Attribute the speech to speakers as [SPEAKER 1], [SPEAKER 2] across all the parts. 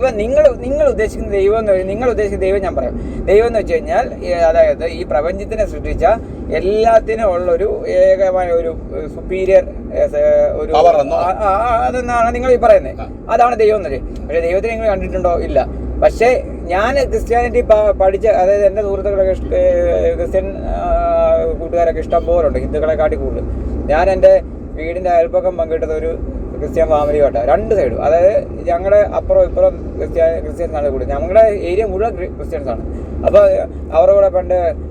[SPEAKER 1] ഇപ്പൊ നിങ്ങൾ നിങ്ങൾ ഉദ്ദേശിക്കുന്ന ദൈവം എന്ന് നിങ്ങൾ ഉദ്ദേശിക്കുന്ന ദൈവം ഞാൻ പറയാം. ദൈവം എന്ന് വെച്ച് കഴിഞ്ഞാൽ അതായത് ഈ പ്രപഞ്ചത്തിനെ സൃഷ്ടിച്ച എല്ലാത്തിനും ഉള്ളൊരു ഏകമായ ഒരു സുപ്പീരിയർ ഒരു അതെന്നാണ് നിങ്ങൾ ഈ പറയുന്നത്. അതാണ് ദൈവം എന്ന് വെച്ചാൽ പക്ഷേ ദൈവത്തിനെ നിങ്ങൾ കണ്ടിട്ടുണ്ടോ? ഇല്ല. പക്ഷേ ഞാൻ ക്രിസ്ത്യാനിറ്റി പഠിച്ച അതായത് എന്റെ സുഹൃത്തുക്കളൊക്കെ ഇഷ്ട- ക്രിസ്ത്യൻ കൂട്ടുകാരൊക്കെ ഇഷ്ടം പോലുണ്ട് ഹിന്ദുക്കളെക്കാട്ടി കൂടുതൽ. ഞാൻ എന്റെ വീടിന്റെ അയൽപ്പക്കം പങ്കിട്ടത് ഒരു ക്രിസ്ത്യൻ ഫാമിലിയോട്ടാണ് രണ്ട് സൈഡും അതായത് ഞങ്ങളുടെ അപ്പുറം ഇപ്പുറം ക്രിസ്ത്യാനി ക്രിസ്ത്യൻസാണ് കൂടുതൽ. ഞങ്ങളുടെ ഏരിയ മുഴുവൻ ക്രിസ്ത്യൻസാണ്. അപ്പോൾ അവരുടെ കൂടെ പണ്ട്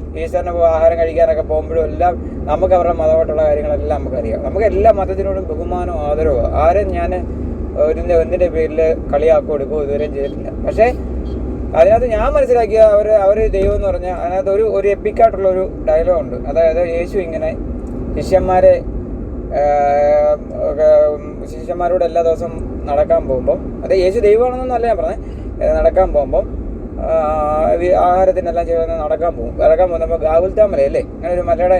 [SPEAKER 1] പോ- ആഹാരം കഴിക്കാനൊക്കെ പോകുമ്പോഴും എല്ലാം നമുക്ക് അവരുടെ മതമായിട്ടുള്ള കാര്യങ്ങളെല്ലാം നമുക്കറിയാം. നമുക്ക് എല്ലാ മതത്തിനോടും ബഹുമാനവും ആദരവും. ആരും ഞാൻ ഒരിന്റെ ഒന്നിന്റെ പേരിൽ കളിയാക്കോ എടുക്കുകയോ ഇതുവരെയും ചെയ്തിട്ടില്ല. പക്ഷേ അതിനകത്ത് ഞാൻ മനസ്സിലാക്കിയ അവർ അവർ ദൈവം എന്ന് പറഞ്ഞാൽ അതിനകത്ത് ഒരു ഒരു എപ്പിക്കായിട്ടുള്ള ഒരു ഡയലോഗ് ഉണ്ട്. അതായത് യേശു ഇങ്ങനെ ശിഷ്യന്മാരെ ശിഷ്യന്മാരോട് എല്ലാ ദിവസവും നടക്കാൻ പോകുമ്പോൾ അത് യേശു അല്ല ഞാൻ പറഞ്ഞത് നടക്കാൻ പോകുമ്പോൾ ആഹാരത്തിനെല്ലാം ചെയ്ത് നടക്കാൻ പോകും. നടക്കാൻ പോകുമ്പോൾ ഗാവുൽത്താമല അല്ലേ അങ്ങനെ ഒരു മലയുടെ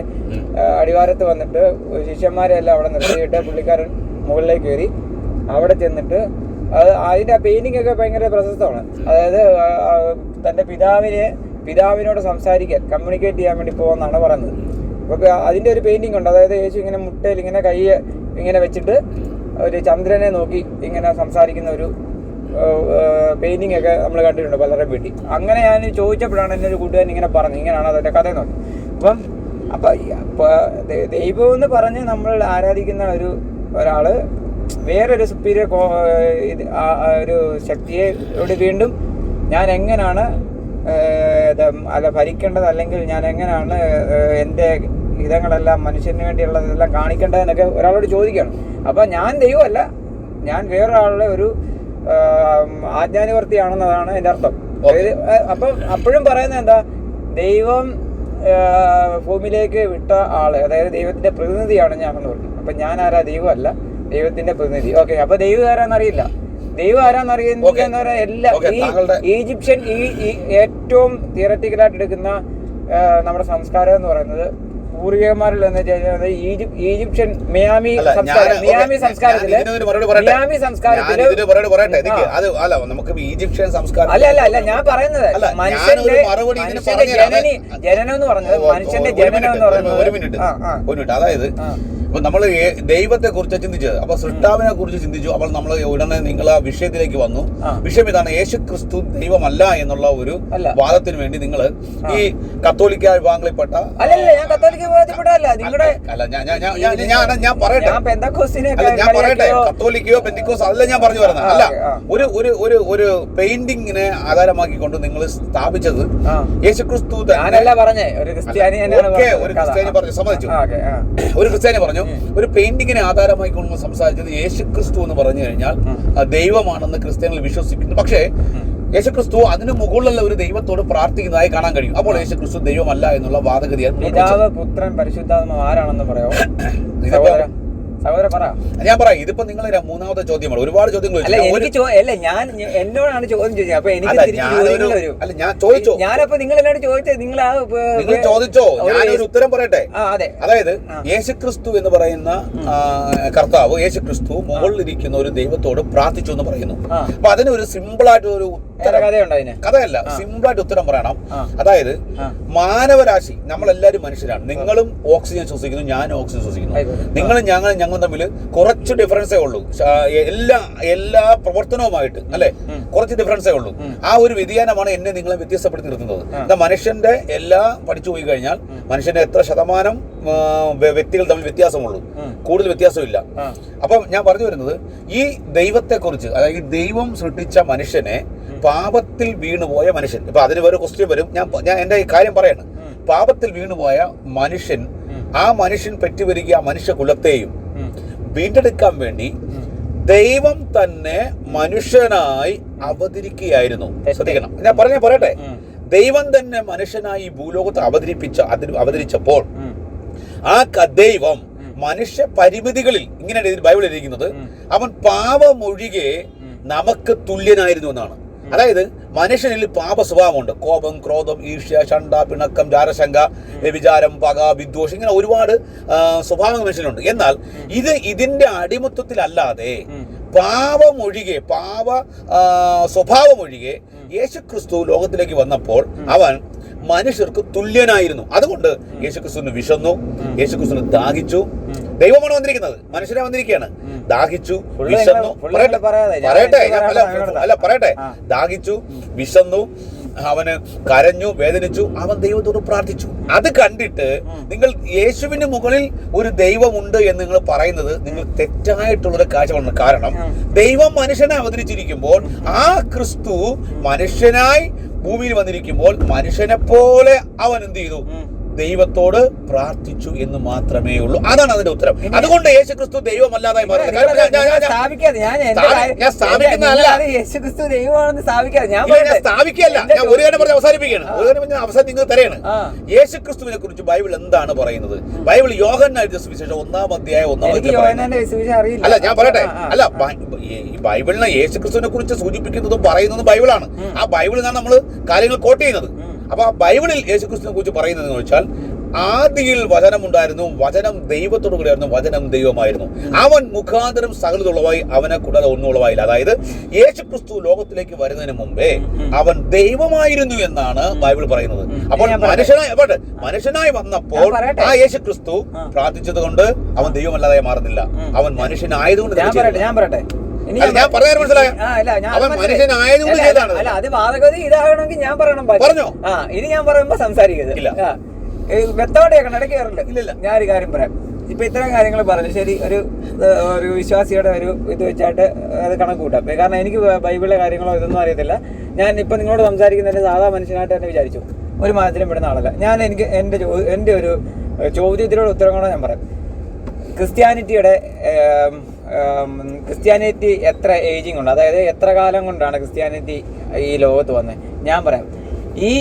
[SPEAKER 1] അടിവാരത്ത് വന്നിട്ട് ശിഷ്യന്മാരെ എല്ലാം അവിടെ നിർത്തിയിട്ട് പുള്ളിക്കാരൻ മുകളിലേക്ക് കയറി അവിടെ ചെന്നിട്ട് അത് അതിന്റെ പെയിന്റിംഗ് ഒക്കെ ഭയങ്കര പ്രശസ്തമാണ്. അതായത് ആ, ആ, തന്റെ പിതാവിനെ പിതാവിനോട് സംസാരിക്കാൻ കമ്മ്യൂണിക്കേറ്റ് ചെയ്യാൻ വേണ്ടി പോകുമെന്നാണ് പറയുന്നത്. അപ്പോൾ അതിന്റെ ഒരു പെയിന്റിംഗ് ഉണ്ട്. അതായത് യേശു ഇങ്ങനെ മുട്ടയിൽ ഇങ്ങനെ കൈ ഇങ്ങനെ വെച്ചിട്ട് ഒരു ചന്ദ്രനെ നോക്കി ഇങ്ങനെ സംസാരിക്കുന്ന ഒരു പെയിന്റിംഗ് ഒക്കെ നമ്മൾ കണ്ടിട്ടുണ്ട് പലരുടെ വീട്ടിൽ. അങ്ങനെ ഞാൻ ചോദിച്ചപ്പോഴാണ് എന്റെ ഒരു കൂട്ടുകാരൻ ഇങ്ങനെ പറഞ്ഞു. ഇങ്ങനെയാണ് അതിന്റെ കഥ എന്ന് അപ്പം അപ്പം ദൈവം എന്ന് പറഞ്ഞ് നമ്മൾ ആരാധിക്കുന്ന ഒരു ഒരാൾ വേറൊരു സുപ്പീരിയർ ആ ഒരു ശക്തിയെ ഇവിടെ വീണ്ടും ഞാൻ എങ്ങനെയാണ് അല്ല ഭരിക്കേണ്ടത് അല്ലെങ്കിൽ ഞാൻ എങ്ങനെയാണ് എന്റെ ഹിതങ്ങളെല്ലാം മനുഷ്യന് വേണ്ടിയുള്ള ഇതെല്ലാം കാണിക്കേണ്ടതെന്നൊക്കെ ഒരാളോട് ചോദിക്കണം അപ്പോൾ ഞാൻ ദൈവമല്ല ഞാൻ വേറൊരാളുടെ ഒരു ആജ്ഞാനുവർത്തിയാണെന്നതാണ് എന്റെ അർത്ഥം. അതായത്, അപ്പം അപ്പോഴും പറയുന്നത് എന്താ? ദൈവം ഭൂമിയിലേക്ക് വിട്ട ആൾ അതായത് ദൈവത്തിന്റെ പ്രതിനിധിയാണ് ഞാൻ എന്ന് പറഞ്ഞു. അപ്പൊ ഞാൻ ആരാ ദൈവമല്ല. ദൈവത്തിന്റെ പ്രതിനിധി. ഓക്കെ അപ്പൊ ദൈവം ആരാന്നറിയില്ല. ദൈവം ആരാന്നറിയുന്ന എല്ലാ ഈജിപ്ഷ്യൻ ഈ ഈ ഏറ്റവും തിയററ്റിക്കലായിട്ട് എടുക്കുന്ന നമ്മുടെ സംസ്കാരം എന്ന് പറയുന്നത് പൂർവികന്മാരിൽ എന്ന് ഈജിപ്ത് ഈജിപ്ഷ്യൻ മിയാമി മിയാമി
[SPEAKER 2] സംസ്കാരത്തിൽ.
[SPEAKER 1] മിയാമി സംസ്കാരത്തിൽ.
[SPEAKER 2] അത് അല്ല നമുക്ക് ഈജിപ്ഷ്യൻ സംസ്കാരം
[SPEAKER 1] അല്ല അല്ല അല്ല ഞാൻ പറയുന്നത് മനുഷ്യന്റെ ജനനി ജനനം എന്ന് പറഞ്ഞത് മനുഷ്യന്റെ ജനനം എന്ന് പറയുന്നത്
[SPEAKER 2] മിനിറ്റ്. ഒരു മിനിറ്റ് അതായത് അപ്പൊ നമ്മൾ ദൈവത്തെ കുറിച്ച് ചിന്തിച്ചത്. അപ്പൊ സൃഷ്ടാവിനെ കുറിച്ച് ചിന്തിച്ചു. അപ്പോൾ നമ്മൾ ഉടനെ നിങ്ങൾ ആ വിഷയത്തിലേക്ക് വന്നു. വിഷയം ഇതാണ് യേശു ക്രിസ്തു ദൈവമല്ല എന്നുള്ള ഒരു വാദത്തിന് വേണ്ടി നിങ്ങൾ ഈ കത്തോലിക്ക വിഭാഗങ്ങളിൽപ്പെട്ട
[SPEAKER 1] അല്ലല്ല ഞാൻ കത്തോലിക്ക വിഭാഗത്തിൽപ്പെട്ടല്ല നിങ്ങളുടെ
[SPEAKER 2] അല്ല ഞാൻ ഞാൻ ഞാൻ- ഞാൻ പറയട്ടെ. പറയട്ടെ. കത്തോലിക്കയോ പെന്തിക്കോസ് അതല്ല ഞാൻ പറഞ്ഞു വരുന്നത്. അല്ല ഒരു ഒരു ഒരു ഒരു പെയിന്റിങ്ങിനെ ആധാരമാക്കിക്കൊണ്ട് നിങ്ങൾ സ്ഥാപിച്ചത് യേശു ക്രിസ്തു
[SPEAKER 1] ഞാനല്ല പറഞ്ഞേ ഒരു ക്രിസ്ത്യാനി
[SPEAKER 2] ഒരു ക്രിസ്ത്യാനി പറഞ്ഞു സമ്മതിച്ചു. ഒരു ക്രിസ്ത്യാനി പറഞ്ഞു ഒരു പെയിന്റിങ്ങിനെ ആധാരമായി കൊണ്ട് സംസാരിച്ചത് യേശു ക്രിസ്തു എന്ന് പറഞ്ഞു കഴിഞ്ഞാൽ ദൈവമാണെന്ന് ക്രിസ്ത്യാനികൾ വിശ്വസിക്കുന്നു. പക്ഷേ യേശുക്രിസ്തു അതിന് മുകളിലുള്ള ഒരു ദൈവത്തോട് പ്രാർത്ഥിക്കുന്നതായി കാണാൻ കഴിയും. അപ്പോൾ യേശുക്രിസ്തു ദൈവമല്ല എന്നുള്ള വാദഗതിയാണ്.
[SPEAKER 1] പിതാവ് പുത്രൻ പരിശുദ്ധാത്മ ആരാണെന്ന് പറയാമോ പറ.
[SPEAKER 2] ഞാൻ പറയാം. ഇതിപ്പോ നിങ്ങൾ മൂന്നാമത്തെ ചോദ്യമാണ് ഒരുപാട് ചോദ്യങ്ങൾ.
[SPEAKER 1] എനിക്ക് അല്ല ഞാൻ എന്നോടാണ് ചോദ്യം ചോദിച്ചത്. അപ്പൊ എനിക്ക്
[SPEAKER 2] അല്ല, ഞാൻ ചോദിച്ചോ?
[SPEAKER 1] ഞാനപ്പോ നിങ്ങൾ എന്നോട് ചോദിച്ചത് നിങ്ങൾ ആ
[SPEAKER 2] ചോദിച്ചോ?
[SPEAKER 1] ഒരു-
[SPEAKER 2] ഞാനൊരു ഉത്തരം പറയട്ടെ?
[SPEAKER 1] അതെ.
[SPEAKER 2] അതായത്. യേശുക്രിസ്തു എന്ന് പറയുന്ന കർത്താവ് യേശുക്രിസ്തു മുകളിലിരിക്കുന്ന ഒരു ദൈവത്തോട് പ്രാർത്ഥിച്ചു എന്ന് പറയുന്നു. അപ്പൊ അതിനൊരു സിമ്പിൾ ആയിട്ട് ഒരു കഥയല്ല. സിമ്പിളായിട്ട് ഉത്തരം പറയണം. അതായത് മാനവരാശി നമ്മളെല്ലാരും മനുഷ്യരാണ്. നിങ്ങളും ഓക്സിജൻ ശ്വസിക്കുന്നു ഞാനും ഓക്സിജൻ ശ്വസിക്കുന്നു. നിങ്ങളും ഞങ്ങളും ഞങ്ങളും തമ്മിൽ കുറച്ച് ഡിഫറൻസേ ഉള്ളൂ. എല്ലാ എല്ലാ പ്രവർത്തനവുമായിട്ട് അല്ലെ? കുറച്ച് ഡിഫറൻസേ ഉള്ളൂ. ആ ഒരു വ്യതിയാനമാണ് എന്നെ നിങ്ങളെ വ്യത്യസ്തപ്പെടുത്തി നിർത്തുന്നത് എന്താ മനുഷ്യന്റെ എല്ലാ പഠിച്ചു പോയി കഴിഞ്ഞാൽ മനുഷ്യന്റെ എത്ര ശതമാനം വ്യക്തികൾ തമ്മിൽ വ്യത്യാസമുള്ളൂ. കൂടുതൽ വ്യത്യാസമില്ല. അപ്പം ഞാൻ പറഞ്ഞു വരുന്നത് ഈ ദൈവത്തെക്കുറിച്ച് അതായത് ഈ ദൈവം സൃഷ്ടിച്ച മനുഷ്യനെ പാപത്തിൽ വീണുപോയ മനുഷ്യൻ. ഇപ്പൊ അതിന് വേറെ ക്വസ്റ്റ്യൻ വരും. ഞാൻ ഞാൻ എന്റെ ഈ കാര്യം പറയാണ്. പാപത്തിൽ വീണുപോയ മനുഷ്യൻ ആ മനുഷ്യൻ പെറ്റുവരിക ആ മനുഷ്യ കുലത്തെയും വീണ്ടെടുക്കാൻ വേണ്ടി ദൈവം തന്നെ മനുഷ്യനായി അവതരിക്കുകയായിരുന്നു. ശ്രദ്ധിക്കണം. ഞാൻ പറഞ്ഞേ പറയട്ടെ. ദൈവം തന്നെ മനുഷ്യനായി ഭൂലോകത്ത് അവതരിപ്പിച്ച അതിൽ അവതരിച്ചപ്പോൾ ആ ക- ദൈവം മനുഷ്യ പരിമിതികളിൽ ഇങ്ങനെയാണ് ഇതിൽ ബൈബിൾ ഇരിക്കുന്നത്. അവൻ പാപമൊഴികെ നമുക്ക് തുല്യനായിരുന്നു എന്നാണ്. അതായത് മനുഷ്യനിൽ പാപ സ്വഭാവമുണ്ട് കോപം ക്രോധം ഈർഷ്യ ഷണ്ട പിണക്കം ജാരശങ്ക വ്യഭിചാരം പക വിദ്വേഷം ഇങ്ങനെ ഒരുപാട് സ്വഭാവങ്ങൾ മനുഷ്യനുണ്ട് എന്നാൽ ഇത് ഇതിന്റെ അടിമത്വത്തിലല്ലാതെ പാവമൊഴികെ ആ, സ്വഭാവമൊഴികെ യേശു ക്രിസ്തു ലോകത്തിലേക്ക് വന്നപ്പോൾ അവൻ മനുഷ്യർക്ക് തുല്യനായിരുന്നു. അതുകൊണ്ട് യേശു ക്രിസ്തുവിന് വിശന്നു. യേശു ക്രിസ്തുവിന് ദാഹിച്ചു. ദൈവമാണ് വന്നിരിക്കുന്നത്. മനുഷ്യനെ വന്നിരിക്കുകയാണ്. ദാഹിച്ചു വിശന്നു. പറയട്ടെ. പറയട്ടെ. അല്ല പറയട്ടെ. ദാഹിച്ചു വിശന്നു. അവന് കരഞ്ഞു വേദനിച്ചു അവൻ ദൈവത്തോട് പ്രാർത്ഥിച്ചു. അത് കണ്ടിട്ട് നിങ്ങൾ യേശുവിന് മുകളിൽ ഒരു ദൈവമുണ്ട് എന്ന് നിങ്ങൾ പറയുന്നത് നിങ്ങൾ തെറ്റായിട്ടുള്ളൊരു കാഴ്ചപ്പാടാണ് കാരണം ദൈവം മനുഷ്യനെ അവതരിച്ചിരിക്കുമ്പോൾ ആ ക്രിസ്തു മനുഷ്യനായി ഭൂമിയിൽ വന്നിരിക്കുമ്പോൾ മനുഷ്യനെ പോലെ അവൻ എന്ത് ചെയ്തു. ദൈവത്തോട് പ്രാർത്ഥിച്ചു എന്ന് മാത്രമേ ഉള്ളൂ അതാണ് അതിന്റെ ഉത്തരം. അതുകൊണ്ട് യേശു ക്രിസ്തു ദൈവമല്ലാതായി ഞാൻ- ഞാൻ- ഞാൻ- ഒരു കാര്യം പറഞ്ഞ് അവസാനിപ്പിക്കുകയാണ്. ഒരു കാര്യം പറഞ്ഞ് അവസാനം നിങ്ങൾ തരയാണ്. യേശു ക്രിസ്തുവിനെ കുറിച്ച് ബൈബിൾ എന്താണ് പറയുന്നത്? ബൈബിൾ യോഗൻ സുവിശേഷം ഒന്നാം അധ്യായ ഒന്നാം അല്ല ഞാൻ പറയട്ടെ. അല്ല ബൈബിളിനെ യേശു ക്രിസ്തുവിനെ കുറിച്ച് സൂചിപ്പിക്കുന്നതും പറയുന്നതും ബൈബിളാണ്. ആ ബൈബിളിനാണ് നമ്മൾ കാര്യങ്ങൾ കോട്ട് ചെയ്യുന്നത്. അപ്പൊ ആ ബൈബിളിൽ യേശുക്രിസ്തുവിനെ കുറിച്ച് പറയുന്നത് എന്ന് വെച്ചാൽ ആദിയിൽ വചനമുണ്ടായിരുന്നു വചനം ദൈവത്തോടു കൂടിയായിരുന്നു വചനം ദൈവമായിരുന്നു. അവൻ മുഖാന്തരം സകലതുള്ളവായി അവനെ കൂടാതെ ഒന്നുള്ളവായില്ല. അതായത് യേശു ക്രിസ്തു ലോകത്തിലേക്ക് വരുന്നതിന് മുമ്പേ അവൻ ദൈവമായിരുന്നു എന്നാണ് ബൈബിൾ പറയുന്നത്. അപ്പോൾ മനുഷ്യനായി മനുഷ്യനായി വന്നപ്പോൾ ആ യേശു ക്രിസ്തു പ്രാർത്ഥിച്ചത് കൊണ്ട് അവൻ ദൈവമല്ലാതെ മാറുന്നില്ല. അവൻ മനുഷ്യനായതുകൊണ്ട്
[SPEAKER 1] ഞാൻ പറയട്ടെ. ഞാൻ
[SPEAKER 2] പറഞ്ഞത് മനസ്സിലായോ? അവൻ. മനുഷ്യനായതുകൊണ്ട്
[SPEAKER 1] അല്ല, അല്ല അത് വാദഗതി ഇതാകണമെങ്കിൽ ഞാൻ പറയണം
[SPEAKER 2] പറഞ്ഞോ?
[SPEAKER 1] ആ ഇനി ഞാൻ പറയുമ്പോ സംസാരിക്കരുത്. വ്യക്തമായിട്ട് കേൾക്കണം ഇടയ്ക്ക്
[SPEAKER 2] ഇല്ലില്ല.
[SPEAKER 1] ഞാൻ ഒരു കാര്യം പറയാം. ഇപ്പൊ ഇത്രയും കാര്യങ്ങൾ പറഞ്ഞു. ശരി ഒരു ഒരു വിശ്വാസിയുടെ ഒരു ഇത് വെച്ചായിട്ട് അത് കണക്ക് കൂട്ടാം. കാരണം എനിക്ക് ബൈബിളിലെ കാര്യങ്ങളോ ഇതൊന്നും അറിയത്തില്ല. ഞാൻ ഇപ്പൊ നിങ്ങളോട് സംസാരിക്കുന്ന സാധാ മനുഷ്യനായിട്ട് തന്നെ വിചാരിച്ചു. ഒരു മതത്തിലും പെടുന്ന ആളല്ല. ഞാൻ എനിക്ക് എന്റെ എന്റെ എന്റെ ഒരു ചോദ്യത്തിനോട് ഉത്തരം കൂടെ ഞാൻ പറയാം. ക്രിസ്ത്യാനിറ്റിയുടെ ക്രിസ്ത്യാനിറ്റി എത്ര ഏജിങ് ഉണ്ട്? അതായത് എത്ര കാലം കൊണ്ടാണ് ക്രിസ്ത്യാനിറ്റി ഈ ലോകത്ത് വന്നത് ഞാൻ പറയാം. ഈ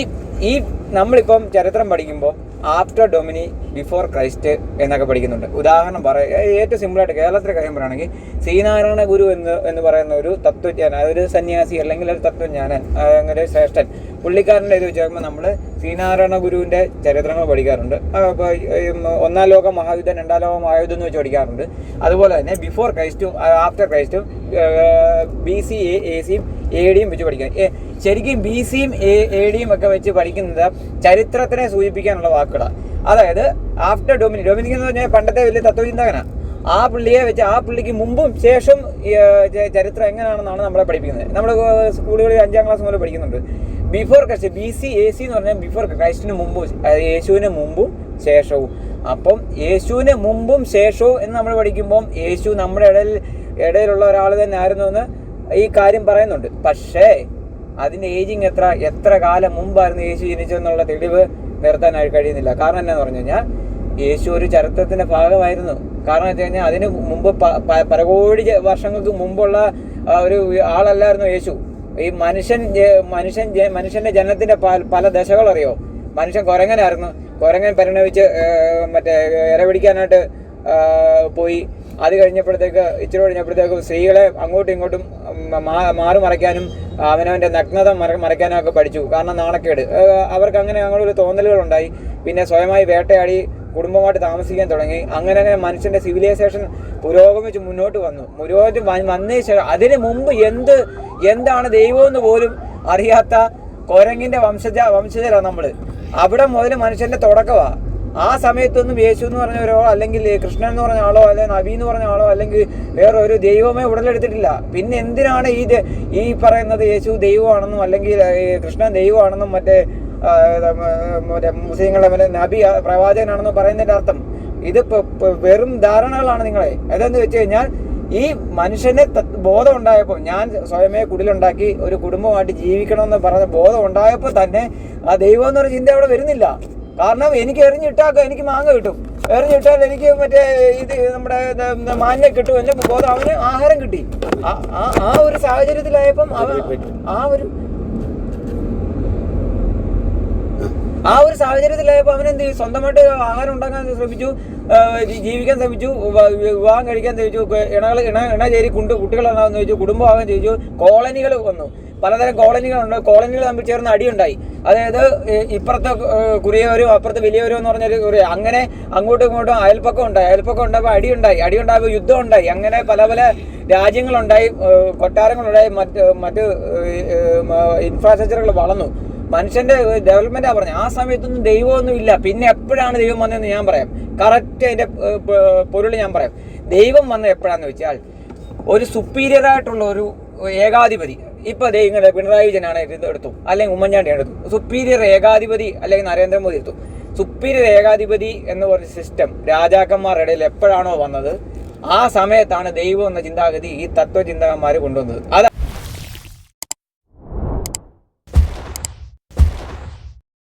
[SPEAKER 1] ഈ നമ്മളിപ്പം ചരിത്രം പഠിക്കുമ്പോൾ ആഫ്റ്റർ ഡൊമിനി ബിഫോർ ക്രൈസ്റ്റ് എന്നൊക്കെ പഠിക്കുന്നുണ്ട്. ഉദാഹരണം പറയുക ഏറ്റവും സിമ്പിളായിട്ട് കേരളത്തിലെ കാര്യം പറയുകയാണെങ്കിൽ ശ്രീനാരായണ ഗുരു എന്ന് എന്ന് പറയുന്ന ഒരു തത്വജ്ഞാനൻ ഒരു സന്യാസി അല്ലെങ്കിൽ ഒരു തത്വജ്ഞാനൻ അങ്ങനെ ശ്രേഷ്ഠൻ പുള്ളിക്കാരന്റെ ഇത് വെച്ച് നമ്മൾ ശ്രീനാരായണ ഗുരുവിന്റെ ചരിത്രങ്ങൾ പഠിക്കാറുണ്ട്. ഒന്നാം ലോക മഹായുദ്ധം രണ്ടാം ലോക മഹായുദ്ധം എന്ന് വെച്ച് പഠിക്കാറുണ്ട്. അതുപോലെ തന്നെ ബിഫോർ ക്രൈസ്റ്റും ആഫ്റ്റർ ക്രൈസ്റ്റും ബി സി എ എ സിയും എ ഡിയും വെച്ച് പഠിക്കാൻ ഏ, ശരിക്കും ബി സിയും എ ഡിയും ഒക്കെ വെച്ച് പഠിക്കുന്നത് ചരിത്രത്തിനെ സൂചിപ്പിക്കാനുള്ള വാക്കുകളാണ് അതായത് ആഫ്റ്റർ ഡൊമിനിക് ഡൊമിനിക് എന്ന് പറഞ്ഞാൽ പണ്ടത്തെ വലിയ തത്വചിന്തകനാണ് ആ പുള്ളിയെ വെച്ച് ആ പുള്ളിക്ക് മുമ്പും ശേഷം ചരിത്രം എങ്ങനെയാണെന്നാണ് നമ്മളെ പഠിപ്പിക്കുന്നത്. നമ്മൾ സ്കൂളുകളിൽ അഞ്ചാം ക്ലാസ് മുതൽ പഠിക്കുന്നുണ്ട്. Before Christ B C A C എന്ന് പറഞ്ഞാൽ ബിഫോർ ക്രൈസ്റ്റിന് മുമ്പും യേശുവിന് മുമ്പും ശേഷവും. അപ്പം യേശുവിന് മുമ്പും ശേഷവും എന്ന് നമ്മൾ പഠിക്കുമ്പം യേശു നമ്മുടെ ഇടയിൽ ഇടയിലുള്ള ഒരാൾ തന്നെ ആയിരുന്നു എന്ന് ഈ കാര്യം പറയുന്നുണ്ട്. പക്ഷേ അതിന്റെ ഏജിങ് എത്ര എത്ര കാലം മുമ്പായിരുന്നു യേശു ജനിച്ചെന്നുള്ള തെളിവ് നിർത്താനായി കഴിയുന്നില്ല. കാരണം എന്നാന്ന് പറഞ്ഞു കഴിഞ്ഞാൽ യേശു ഒരു ചരിത്രത്തിന്റെ ഭാഗമായിരുന്നു. കാരണം വെച്ച് കഴിഞ്ഞാൽ അതിന് മുമ്പ് പരകോടി വർഷങ്ങൾക്ക് മുമ്പുള്ള ഒരു ആളല്ലായിരുന്നു യേശു. ഈ മനുഷ്യൻ മനുഷ്യൻ മനുഷ്യന്റെ ജനനത്തിന്റെ പല ദശകൾ അറിയോ മനുഷ്യൻ കുരങ്ങനായിരുന്നു. കുരങ്ങൻ പരിണമിച്ച് മറ്റേ ഇര പിടിക്കാനായിട്ട് പോയി. അത് കഴിഞ്ഞപ്പോഴത്തേക്ക് ഇച്ചിരി കഴിഞ്ഞപ്പോഴത്തേക്ക് സ്ത്രീകളെ അങ്ങോട്ടും ഇങ്ങോട്ടും മാറി മറയ്ക്കാനും അവനവന്റെ നഗ്നത മറ മറയ്ക്കാനും ഒക്കെ പഠിച്ചു. കാരണം നാണക്കേട്. അവർക്ക് അങ്ങനെ ഒരു ഉണ്ടായി പിന്നെ സ്വയമായി വേട്ടയാടി കുടുംബമായിട്ട് താമസിക്കാൻ തുടങ്ങി. അങ്ങനെ അങ്ങനെ മനുഷ്യന്റെ സിവിലൈസേഷൻ പുരോഗമിച്ച് മുന്നോട്ട് വന്നു. പുരോഗമിച്ച് വന്നതിന് ശേഷം അതിന് മുമ്പ് എന്ത് എന്താണ് ദൈവമെന്ന് പോലും അറിയാത്ത കൊരങ്ങിന്റെ വംശജ വംശജരാണ് നമ്മൾ അവിടെ മുതൽ മനുഷ്യന്റെ തുടക്കമാ ആ സമയത്തൊന്നും യേശു എന്ന് പറഞ്ഞ ഒരാളോ അല്ലെങ്കിൽ കൃഷ്ണൻ എന്ന് പറഞ്ഞ ആളോ അല്ലെങ്കിൽ നബി എന്ന് പറഞ്ഞ ആളോ അല്ലെങ്കിൽ വേറെ ഒരു ദൈവമേ ഉടലെടുത്തിട്ടില്ല. പിന്നെ എന്തിനാണ് ഈ ഈ പറയുന്നത് യേശു ദൈവമാണെന്നും അല്ലെങ്കിൽ കൃഷ്ണൻ ദൈവമാണെന്നും മറ്റേ മറ്റേ മുസ്ലിങ്ങളെ മറ്റേ നബി പ്രവാചകനാണെന്നും പറയുന്നതിന്റെ അർത്ഥം. ഇത് വെറും ധാരണകളാണ് നിങ്ങളെ. അതെന്ന് വെച്ച് കഴിഞ്ഞാൽ ഈ മനുഷ്യനെ ബോധം ഉണ്ടായപ്പോൾ ഞാൻ സ്വയമേ കുടിലുണ്ടാക്കി ഒരു കുടുംബമായിട്ട് ജീവിക്കണമെന്ന് പറഞ്ഞ ബോധം ഉണ്ടായപ്പോൾ തന്നെ ആ ദൈവം എന്നൊരു ചിന്ത അവിടെ വരുന്നില്ല. കാരണം എനിക്ക് എറിഞ്ഞിട്ടാക്ക എനിക്ക് മാങ്ങ കിട്ടും. എറിഞ്ഞിട്ടാൽ എനിക്ക് മറ്റേ ഇത് നമ്മുടെ മാന്യ കിട്ടും. എന്റെ ബോധം അവന് ആഹാരം കിട്ടി. ആ- ഒരു സാഹചര്യത്തിലായപ്പം അവൻ ആ ഒരു ആ ഒരു സാഹചര്യത്തിലായപ്പോൾ അവൻ എന്ത് സ്വന്തമായിട്ട് ആഹാരം ഉണ്ടാക്കാൻ ശ്രമിച്ചു ജീവിക്കാൻ ശ്രമിച്ചു വിവാഹം കഴിക്കാൻ ശ്രമിച്ചു ഇണകൾ ഇണ ഇണ ചേരി കുണ്ട് കുട്ടികളുണ്ടാകുന്ന ചോദിച്ചു കുടുംബമാകാൻ ചോദിച്ചു കോളനികൾ വന്നു. പലതരം കോളനികളുണ്ട്. കോളനികൾ തമ്മിൽ ചേർന്ന് അടിയുണ്ടായി. അതായത് ഇപ്പുറത്തെ കുറിയവരും അപ്പുറത്തെ വലിയവരും എന്ന് പറഞ്ഞൊരു കുറിയ അങ്ങനെ അങ്ങോട്ടും ഇങ്ങോട്ടും അയൽപ്പക്കം ഉണ്ടായി. അയൽപ്പക്കം ഉണ്ടായപ്പോൾ അടിയുണ്ടായി. അടി ഉണ്ടായപ്പോൾ യുദ്ധം ഉണ്ടായി. അങ്ങനെ പല പല രാജ്യങ്ങളുണ്ടായി. കൊട്ടാരങ്ങളുണ്ടായി. മറ്റ് മറ്റ് ഇൻഫ്രാസ്ട്രക്ചറുകൾ വളർന്നു. മനുഷ്യന്റെ ഡെവലപ്മെന്റാ പറഞ്ഞത് ആ സമയത്തൊന്നും ദൈവമൊന്നും ഇല്ല. പിന്നെ എപ്പോഴാണ് ദൈവം വന്നതെന്ന് ഞാൻ പറയാം. കറക്റ്റ് അതിന്റെ പൊരുൾ ഞാൻ പറയാം. ദൈവം വന്നത് എപ്പോഴാന്ന് വെച്ചാൽ ഒരു സുപ്പീരിയർ ആയിട്ടുള്ള ഒരു ഏകാധിപതി. ഇപ്പൊ അതേ ഇങ്ങനെ പിണറായി വിജയനാണ് എടുത്തു. അല്ലെങ്കിൽ ഉമ്മൻചാണ്ടി എടുത്തു. സുപ്പീരിയർ ഏകാധിപതി അല്ലെങ്കിൽ നരേന്ദ്രമോദി എടുത്തു. സുപ്പീരിയർ ഏകാധിപതി എന്ന് പറഞ്ഞ സിസ്റ്റം രാജാക്കന്മാരുടെ ഇടയിൽ എപ്പോഴാണോ വന്നത് ആ സമയത്താണ് ദൈവം എന്ന ചിന്താഗതി ഈ തത്വചിന്തകന്മാർ കൊണ്ടുവന്നത്. അത്